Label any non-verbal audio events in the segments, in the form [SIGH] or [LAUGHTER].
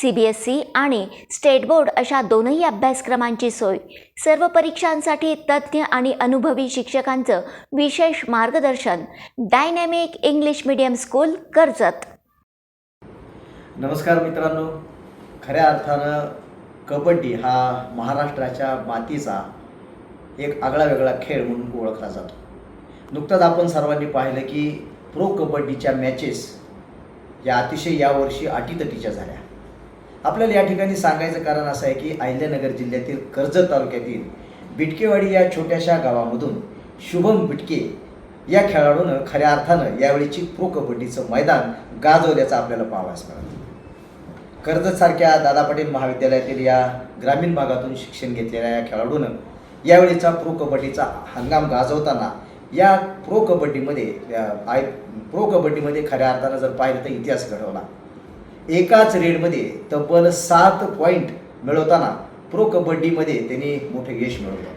C B S C आणि state board अशा दोनही अभ्यासक्रमांची सोय. सर्व परीक्षांसाठी तज्ज्ञ आणि अनुभवी शिक्षकांचं विशेष मार्गदर्शन dynamic English medium school Karjat. नमस्कार मित्रांनो. खऱ्या अर्थानं कबड्डी हा महाराष्ट्राच्या मातीचा एक आगळा वेगळा खेळ म्हणून ओळखला जातो. नुकतंच आपण सर्वांनी पाहिलं की प्रो कबड्डीच्या मॅचेस या अतिशय यावर्षी अटीतटीच्या झाल्या. आपल्याला या ठिकाणी सांगायचं कारण असं आहे की अहिल्यानगर जिल्ह्यातील कर्जत तालुक्यातील बिटकेवाडी या छोट्याशा गावामधून शुभम बिटके या खेळाडूनं खऱ्या अर्थानं यावेळीची प्रो कबड्डीचं मैदान गाजवल्याचं आपल्याला पाहावयास मिळालं. कर्जतसारख्या दादा पाटील महाविद्यालयातील या ग्रामीण भागातून शिक्षण घेतलेल्या या खेळाडूनं यावेळीचा प्रो कबड्डीचा हंगाम गाजवताना या प्रो कबड्डीमध्ये आय प्रो कबड्डीमध्ये खऱ्या अर्थानं जर पाहिलं तर इतिहास घडवला. एकाच रेडमध्ये तब्बल सात पॉईंट मिळवताना प्रो कबड्डीमध्ये त्यांनी मोठे यश मिळवलं.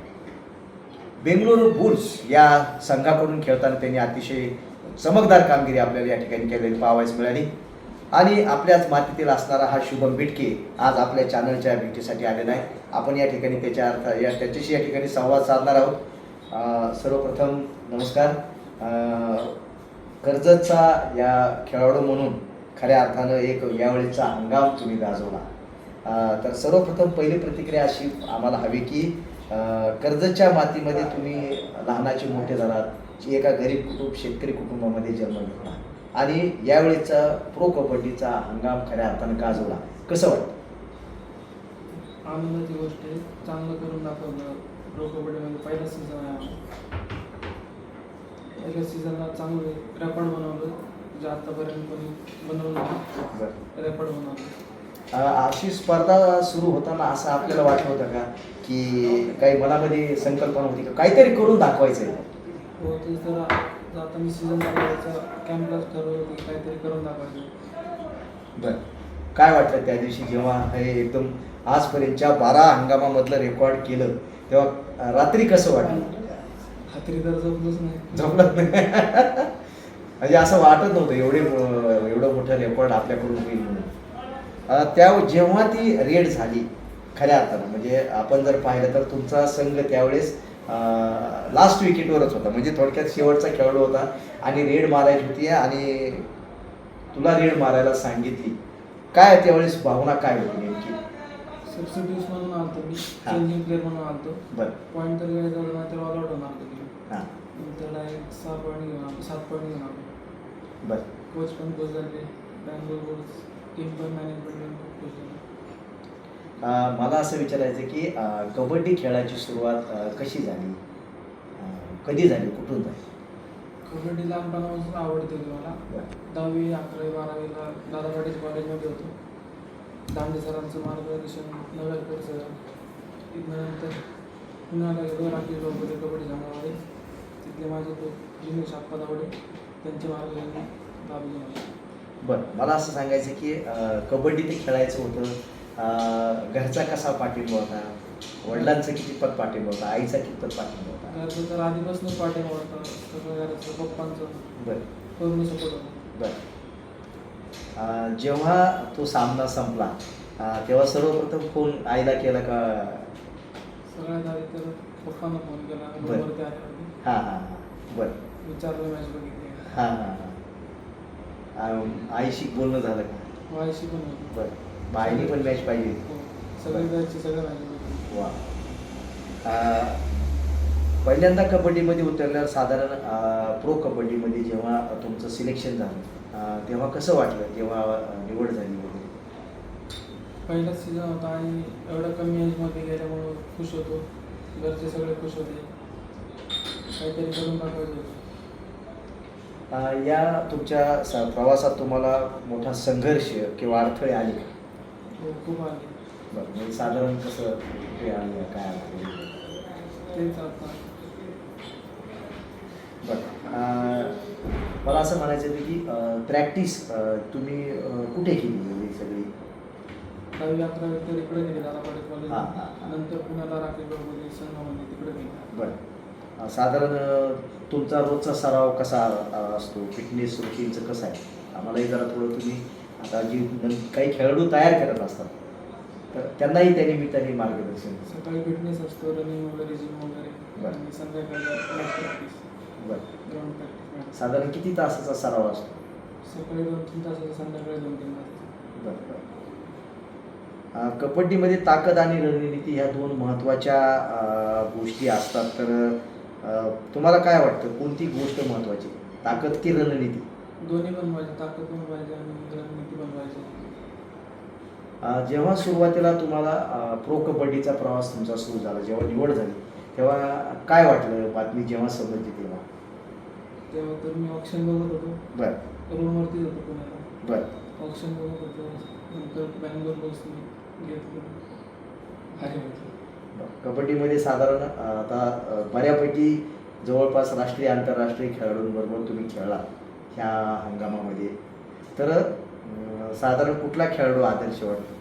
बेंगळुरू बुल्स या संघाकडून खेळताना त्यांनी अतिशय चमकदार कामगिरी आपल्याला या ठिकाणी केलेली पाहावयास मिळाली. आणि आपल्याच मातीतील असणारा हा शुभम बिटके आज आपल्या चॅनलच्या भेटीसाठी आलेला आहे. आपण या ठिकाणी त्याच्या अर्थ या त्याच्याशी या ठिकाणी संवाद साधणार आहोत. सर्वप्रथम नमस्कार. कर्जतचा या खेळाडू म्हणून खऱ्या अर्थानं एक यावेळीचा हंगाम तुम्ही गाजवला. तर सर्वप्रथम पहिली प्रतिक्रिया अशी आम्हाला हवी की कर्जच्या मातीमध्ये तुम्ही लहानाचे मोठे झालात एका गरीब कुटुंब शेतकरी कुटुंबामध्ये जन्म घेतला. आणि यावेळीचा प्रो कबड्डीचा हंगाम खऱ्या अर्थानं गाजवला. कसं वाटतं? आनंदाची गोष्ट आहे. चांगलं करून दाखवलं. प्रो कबड्डीमध्ये पहिला सीझन आहे पहिल्या सीझनला चांगलं रेकॉर्ड बनवलं. जे आतापर्यंत कोणी बनवलं रेकॉर्ड बनवलं. अशी स्पर्धा सुरू होताना असं आपल्याला वाटलं होतं का? की काही मनामध्ये संकल्पना होती का? काहीतरी करून दाखवायचं आहे हो ते आता मी सीझन चालवायचं कॅम्पलाच ठरवलं की काहीतरी करून दाखवायचं. बरं. काय वाटलं त्या दिवशी जेव्हा हे एकदम आजपर्यंतच्या बारा हंगामामधलं रेकॉर्ड केलं तेव्हा रात्री कसं वाटलं? खात्री तर जमलंच नाही. जमलं नाही. [LAUGHS] म्हणजे असं वाटत नव्हतं एवढे एवढं मोठं रेकॉर्ड आपल्याकडून होईल म्हणून. त्या जेव्हा ती रेड झाली खऱ्या अर्थानं म्हणजे आपण जर पाहिलं तर तुमचा संघ त्यावेळेस लास्ट विकेटवरच होता. म्हणजे थोडक्यात शेवटचा खेळाडू होता आणि रेड मारायची होती आणि तुला रेड मारायला सांगितली. काय त्यावेळेस भावना काय होती नेमकी? सबसिड्यूज म्हणून आलतो मी. चेंजिंग प्लेअर म्हणून आलतो. पॉईंट तर काय झालं नाही तर ऑल आउट होणार हां. डायरेक्ट सहा पॉईंट घेऊन आलो. सात पॉईंट घेऊन आलो. बरं. कोच पण कोच झाले. बँगलोर कोच टीम पण मॅनेजमेंट कोच झाले. मला असं विचारायचं आहे की अं, कबड्डी खेळाची सुरुवात अं, कशी झाली? अं, कधी झाली? कुठून झाली? कबड्डी लहानपणापासून आवडते होती मला. दहावी अकरावी बारावीला दादा पाटील कॉलेजमध्ये होतो. दांडे सरांचं मार्गदर्शन नव्याकर सर. नंतर पुण्याला गेलो राकेश बाबूरे कबड्डी संघामध्ये तिथले माझे तो जिनेश आप्पा दावडे त्यांचे मार्गदर्शन लाभले मला बरं मला असं सांगायचं की अं, कबड्डी ते खेळायचं होतं. अं, घरचा कसा पाठिंबा होता? वडिलांचा कितपत पाठिंबा होता? आईचा कितपत पाठिंबा होता? घरचं तर आधीपासूनच पाठिंबा होता. सगळं घराचं पप्पांचं. बरं. पूर्ण सपोर्ट होता. बरं. अं, जेव्हा तो सामना संपला अं, तेव्हा सर्वप्रथम फोन आईला केला का? सगळ्यात आधी तर पप्पांना फोन केला. बरं. रूमवरती आले होते हां हां हां. बरं. विचारलं मॅच बघितली. हां हां हां. आईशी बोलणं झालं का? व्हायची पण होती बरं. मग आईने पण मॅच पाहिजे. हो. सगळे सगळे वा. पहिल्यांदा कबड्डीमध्ये उतरल्यावर साधारण प्रो कबड्डीमध्ये जेव्हा तुमचं सिलेक्शन झालं तेव्हा कसं वाटलं? जेव्हा निवड झाली वगैरे. पहिलाच सीझन होता आणि एवढ्या कमी एजमध्ये गेल्यामुळं खुश होतो. घरचे सगळे खुश होते. काहीतरी करून दाखवायचं या तुमच्या स प्रवासात तुम्हाला मोठा संघर्ष किंवा अडथळे आले का? हो खूप आले. बरं म्हणजे साधारण कसं कुठे आले काय तेच आता. बरं मला असं म्हणायचं होतं की प्रॅक्टिस तुम्ही कुठे केली म्हणजे सगळी? दहावी अकरावी तर इकडे गेले दादापाडी कॉलेज हां, हां. नंतर पुण्याला राखी गडबडी संघामध्ये तिकडे गेले. बरं. साधारण तुमचा रोजचा सराव कसा असतो? फिटनेस रुटीनचं कसं आहे? आम्हालाही जरा थोडं तुम्ही आता जी काही खेळाडू तयार करत असतात तर त्यांनाही त्या निमित्ताने मार्गदर्शन सकाळी फिटनेस असतो रनिंग वगैरे जिम वगैरे बरं. संध्याकाळी बरं. साधारण किती तासाचा सराव असतो? सकाळी दोन तीन तासाचं संध्याकाळी दोन तीन तास बरं बरं. कबड्डीमध्ये ताकद आणि रणनीती ह्या दोन महत्त्वाच्या गोष्टी असतात. तर तुम्हाला काय वाटतं? कोणती गोष्ट महत्त्वाची ताकद की रणनीती? दोन्ही पण पाहिजे. ताकद पण पाहिजे आणि रणनीती पण पाहिजे. जेव्हा सुरुवातीला तुम्हाला प्रो कबड्डीचा प्रवास तुमचा सुरू झाला जेव्हा निवड झाली तेव्हा काय वाटलं बातमी जेव्हा समजली तेव्हा? तेव्हा तर मी ऑप्शन बघत होतो. बरं. रूमवरतीच होतो पुण्याला. बरं. ऑप्शन बघत होतो. नंतर बँगलोर बसने घेतलं. कबड्डीमध्ये साधारण आता बऱ्यापैकी जवळपास राष्ट्रीय आंतरराष्ट्रीय खेळाडूंबरोबर तुम्ही खेळला ह्या हंगामामध्ये. तर साधारण कुठला खेळाडू आदर्श वाटतो?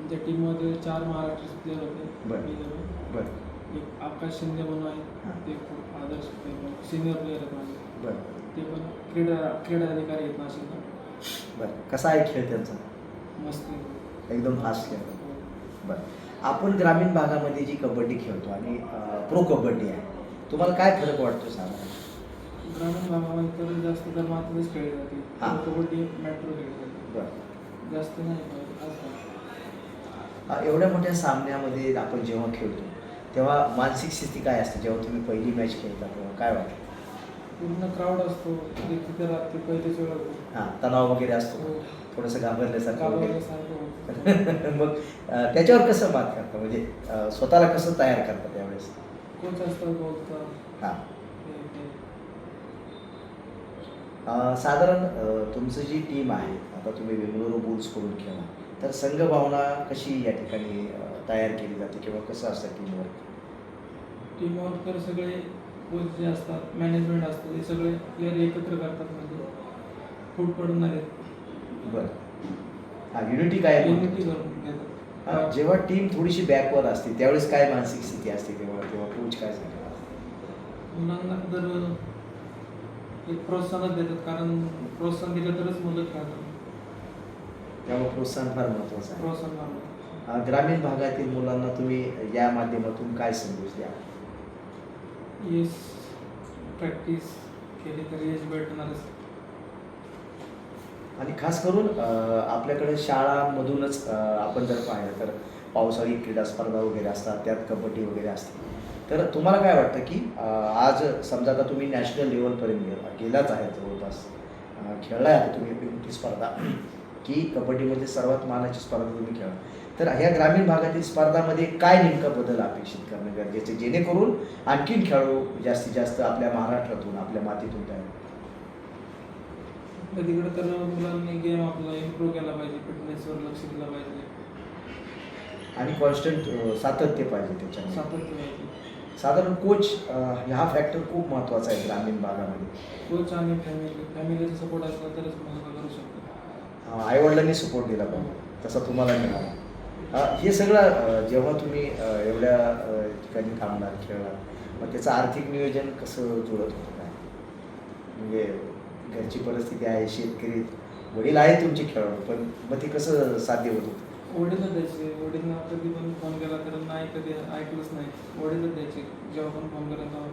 आमच्या टीममध्ये चार महाराष्ट्र प्लेअर होते. बरं. एक आकाश शिंदे म्हणून हां. आहे ते खूप आदर्श सिनियर प्लेअर आहेत माझे. बरं. ते पण क्रीडा क्रीडा अधिकारी आहेत नाशिकला बरं. कसा आहे खेळ त्यांचा? मस्त. एकदम फास्ट खेळ. बरं. आपण ग्रामीण भागामध्ये जी कबड्डी खेळतो आणि प्रो कबड्डी आहे तुम्हाला काय फरक वाटतो साधारण ग्रामीण भागामध्ये तर जास्त तर मातीतच खेळली जाते. हां. कबड्डी मेट्रो खेळली जाते. बरं. जास्त नाही खेळत. अं, एवढ्या मोठ्या सामन्यामध्ये आपण जेव्हा खेळतो तेव्हा मानसिक स्थिती काय असते? जेव्हा तुम्ही पहिली मॅच खेळता तेव्हा काय वाटतं? पूर्ण क्राऊड असतो. ते तिथे राहते पहिलेच वेळ हां तणाव वगैरे असतो. हो. थोडंसं घाबरल्यासारखं [LAUGHS] मग त्याच्यावर कसं मात करता? म्हणजे स्वतःला कसं तयार करता त्यावेळेस? हां. साधारण तुमचं जी टीम आहे आता तुम्ही बेंगळुरू बुल्सकडून खेळा तर संघभावना कशी या ठिकाणी तयार केली जाते किंवा कसं असतं टीमवर टीमवर तर सगळे कोच जे असतात मॅनेजमेंट असतं ते सगळे प्लेअर एकत्र करतात म्हणजे. फूट पडून देत बरं. हां युनिटी काय? युनिटी करून जेव्हा टीम थोडीशी बॅकवर असते त्यावेळेस काय मानसिक स्थिती असते तेव्हा? तेव्हा कोच काय सांगतात मुलांना तर एक प्रोत्साहन देतात कारण प्रोत्साहन दिलं तरच मुलं खेळतात. त्यामुळे प्रोत्साहन फार महत्त्वाचं आहे. प्रोत्साहन अं, ग्रामीण भागातील मुलांना तुम्ही या माध्यमातून काय संदेश द्या येस प्रॅक्टिस केली तर यश भेटणारच. आणि खास करून आपल्याकडे शाळांमधूनच आपण जर पाहिलं तर पावसाळी क्रीडा स्पर्धा वगैरे असतात त्यात कबड्डी वगैरे असते. तर तुम्हाला काय वाटतं की आज समजा आता तुम्ही नॅशनल लेवलपर्यंत गेला गेलाच आहे जवळपास खेळला खेळलाय आता तुम्ही मोठी स्पर्धा की कबड्डीमध्ये सर्वात मानाची स्पर्धा तुम्ही खेळा. तर ह्या ग्रामीण भागातील स्पर्धामध्ये काय नेमका बदल अपेक्षित करणं गरजेचं जेणेकरून आणखीन खेळाडू जास्तीत जास्त आपल्या महाराष्ट्रातून आपल्या मातीतून तयार तिकडे तर मुलांनी गेम आपला इम्प्रूव्ह केला पाहिजे फिटनेसवर लक्ष दिलं पाहिजे. आणि कॉन्स्टंट सातत्य पाहिजे त्याच्यामध्ये. सातत्य पाहिजे. साधारण कोच हा फॅक्टर खूप महत्त्वाचा आहे ग्रामीण भागामध्ये. कोच आणि फॅमिली फॅमिलीचा सपोर्ट असला तरच मुलं करू शकतो आईवडिलांनी सपोर्ट दिला पाहिजे. तसा तुम्हाला मिळाला हे सगळं जेव्हा तुम्ही एवढ्या ठिकाणी थांबणार खेळणार मग त्याचं आर्थिक नियोजन कसं जुळत होतं काय? म्हणजे घरची परिस्थिती आहे शेतकरी वडील आहेत तुमचे खेळाडू पण मग ते कसं साध्य होत? होतं वडीलच द्यायचे. वडीलना कधी पण फोन केला तर नाही कधी ऐकलंच नाही. वडीलच द्यायचे. जेव्हा पण फोन करायला तेव्हा.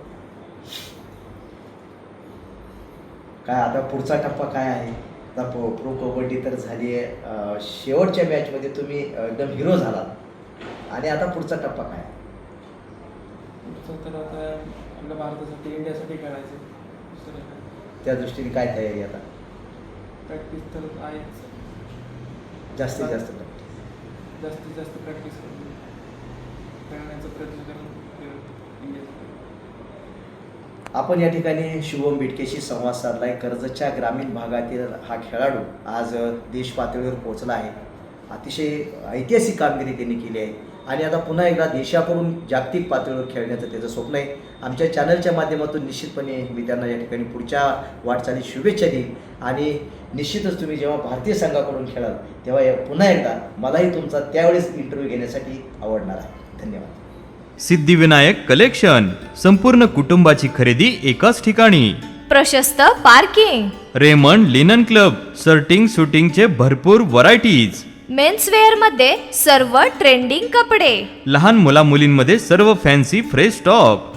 काय आता पुढचा टप्पा काय आहे? आता प्रो प्रो कबड्डी तर झाली आहे. अं, शेवटच्या मॅचमध्ये तुम्ही अं, एकदम हिरो झालात. आणि आता पुढचा टप्पा काय? आहे? पुढचं तर आता आपल्या भारतासाठी इंडियासाठी खेळायचं. दुसरं काय? त्या दृष्टीने काय तयारी आता? प्रॅक्टिस तर आहेच. जास्तीत जास्त practice. जास्तीत जास्त प्रॅक्टिस करून खेळण्याचा प्रयत्न करून आपण या ठिकाणी शुभम बिटकेशी संवाद साधलाय. कर्जतच्या ग्रामीण भागातील हा खेळाडू आज देश पातळीवर पोहोचला आहे. अतिशय ऐतिहासिक कामगिरी त्यांनी केली आहे. आणि आता पुन्हा एकदा देशाकडून जागतिक पातळीवर खेळण्याचं त्याचं स्वप्न आहे. आमच्या चॅनलच्या माध्यमातून निश्चितपणे मी त्यांना या ठिकाणी पुढच्या वाटचाली शुभेच्छा देईन. आणि निश्चितच तुम्ही जेव्हा भारतीय संघाकडून खेळाल तेव्हा या- पुन्हा एकदा मलाही तुमचा त्यावेळेस इंटरव्ह्यू घेण्यासाठी आवडणार आहे. धन्यवाद. सिद्धिविनायक कलेक्शन संपूर्ण कुटुंबाची खरेदी एकाच ठिकाणी. प्रशस्त parking Raymond linen club shirting सुटिंगचे भरपूर व्हरायटीज मेन्सवेअरमध्ये सर्व ट्रेंडिंग कपडे. लहान मुला मुलींमध्ये सर्व फॅन्सी फ्रेश स्टॉक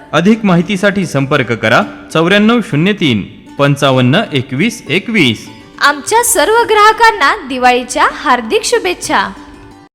अधिक माहितीसाठी संपर्क करा चौऱ्याण्णव शून्य तीन पंचावन्न एकवीस एकवीस. आमच्या सर्व ग्राहकांना दिवाळीच्या हार्दिक शुभेच्छा.